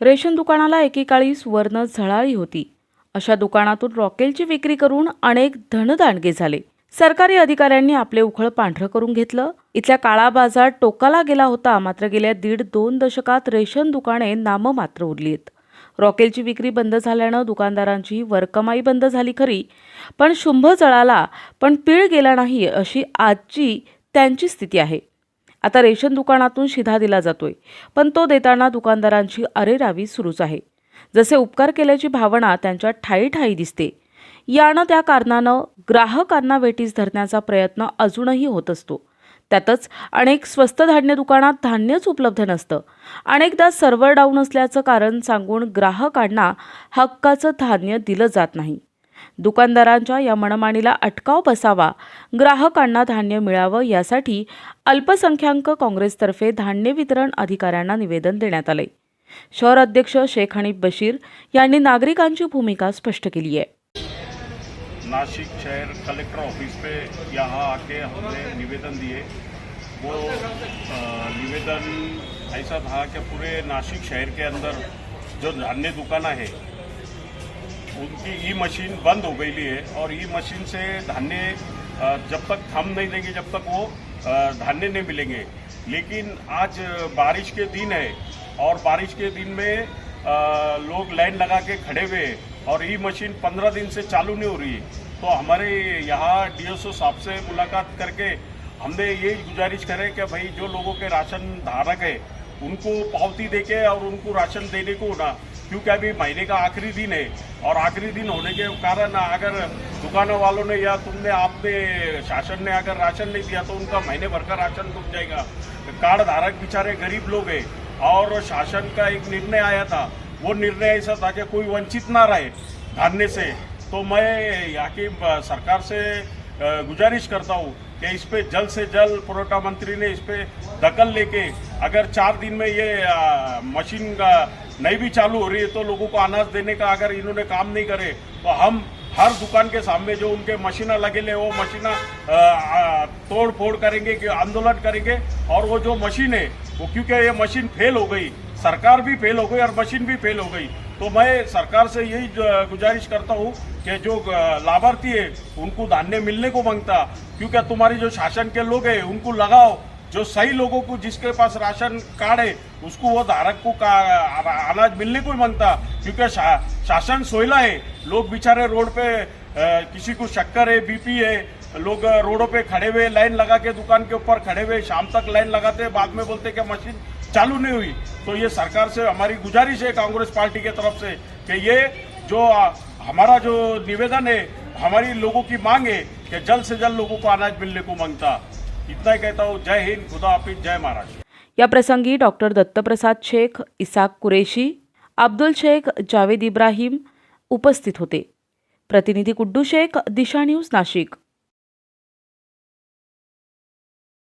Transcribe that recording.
Ration दुकानाला एकेकाळी सुवर्ण झळाळी होती. अशा दुकानातून रॉकेलची विक्री करून अनेक धनदांडगे झाले. सरकारी अधिकाऱ्यांनी आपले उखळ पांढरं करून घेतलं. इथल्या काळा बाजार टोकाला गेला होता मात्र गेल्या दीड दोन दशकात रेशन दुकाने नाममात्र आहेत रॉकेलची विक्री बंद झाल्यानं दुकानदारांची वरकमाई बंद झाली खरी. पण शुंभ जळाला पण पीळ गेला नाही अशी आजची त्यांची स्थिती आहे. आता रेशन दुकानातून शिधा दिला जातोय पण तो देताना दुकानदारांची अरेरावी सुरूच आहे. जसे उपकार केल्याची भावना त्यांच्या ठाई ठाई दिसते. यानं त्या कारणानं ग्राहकांना वेटीस धरण्याचा प्रयत्न अजूनही होत असतो. त्यातच अनेक स्वस्त धान्य दुकानात धान्यच उपलब्ध नसतं. अनेकदा सर्व्हर डाऊन असल्याचं कारण सांगून ग्राहकांना हक्काचं धान्य दिलं जात नाही. दुकानदारांच्या या मनमानीला अटकाव बसावा. ग्राहकांना धान्य मिळावं यासाठी अल्पसंख्याक काँग्रेसतर्फे धान्य वितरण अधिकाऱ्यांना निवेदन देण्यात आले. शहर अध्यक्ष शेख हनीफ बशीर यांनी नागरिकांची भूमिका स्पष्ट केली आहे. नासिक शहर कलेक्टर ऑफिस पे यहाँ आके हमने निवेदन दिए। वो निवेदन ऐसा था कि पूरे नासिक शहर के अंदर जो धान्य दुकान है उनकी ई मशीन बंद हो गई है और ई मशीन से धान्य जब तक थम नहीं देंगे, जब तक वो धान्य नहीं मिलेंगे। लेकिन आज बारिश के दिन है और बारिश के दिन में लोग लाइन लगा के खड़े हुए और ई मशीन पंद्रह दिन से चालू नहीं हो रही। तो हमारे यहाँ डीएसओ साहब से मुलाकात करके हमने ये गुजारिश करे कि भाई जो लोगों के राशन धारक है उनको पावती देके और उनको राशन देने को ना, क्योंकि अभी महीने का आखिरी दिन है और आखिरी दिन होने के कारण अगर दुकानों वालों ने या तुमने आपने शासन ने अगर राशन नहीं दिया तो उनका महीने भर का राशन रुक जाएगा। कार्ड धारक बेचारे गरीब लोग हैं और शासन का एक निर्णय आया था। वो निर्णय ऐसा था कि कोई वंचित ना रहे धान्य से। तो मैं यहाँ की सरकार से गुजारिश करता हूँ कि इस पे जल्द से जल्द पुरवठा मंत्री ने इस पे दखल लेके अगर चार दिन में ये मशीन नहीं भी चालू हो रही है तो लोगों को अनाज देने का अगर इन्होंने काम नहीं करे तो हम हर दुकान के सामने जो उनके मशीना लगे ले, वो मशीना तोड़ फोड़ करेंगे, कि आंदोलन करेंगे, और वो जो मशीन है, वो क्योंकि ये मशीन फेल हो गई, सरकार भी फेल हो गई और मशीन भी फेल हो गई तो मैं सरकार से यही गुजारिश करता हूँ कि जो लाभार्थी है उनको धान्य मिलने को माँगता क्योंकि तुम्हारी जो शासन के लोग हैं उनको लगाओ। जो सही लोगों को जिसके पास राशन कार्ड है उसको वो धारक को का- अनाज मिलने को माँगता क्योंकि शा, शासन सोयला है। लोग बेचारे रोड पे अ, किसी को शक्कर है बीपी है लोग रोडों पे खड़े हुए लाइन लगा के दुकान के ऊपर खड़े हुए शाम तक लाइन लगाते बाद में बोलते कि मशीन चालू नहीं हुई। तो ये सरकार से हमारी गुजारिश है कांग्रेस पार्टी के तरफ से कि ये जो हमारा जो निवेदन है हमारी लोगों की मांग है कि जल्द से जल्द लोगों को अनाज मिलने को मांगता। इतना ही कहता हूँ जय हिंद खुदा हाफिज जय महाराष्ट्र। या प्रसंगी डॉक्टर दत्तप्रसाद शेख इसाक कुरेशी अब्दुल शेख जावेद इब्राहिम उपस्थित होते। प्रतिनिधी कुड्डू शेख दिशा न्यूज नाशिक।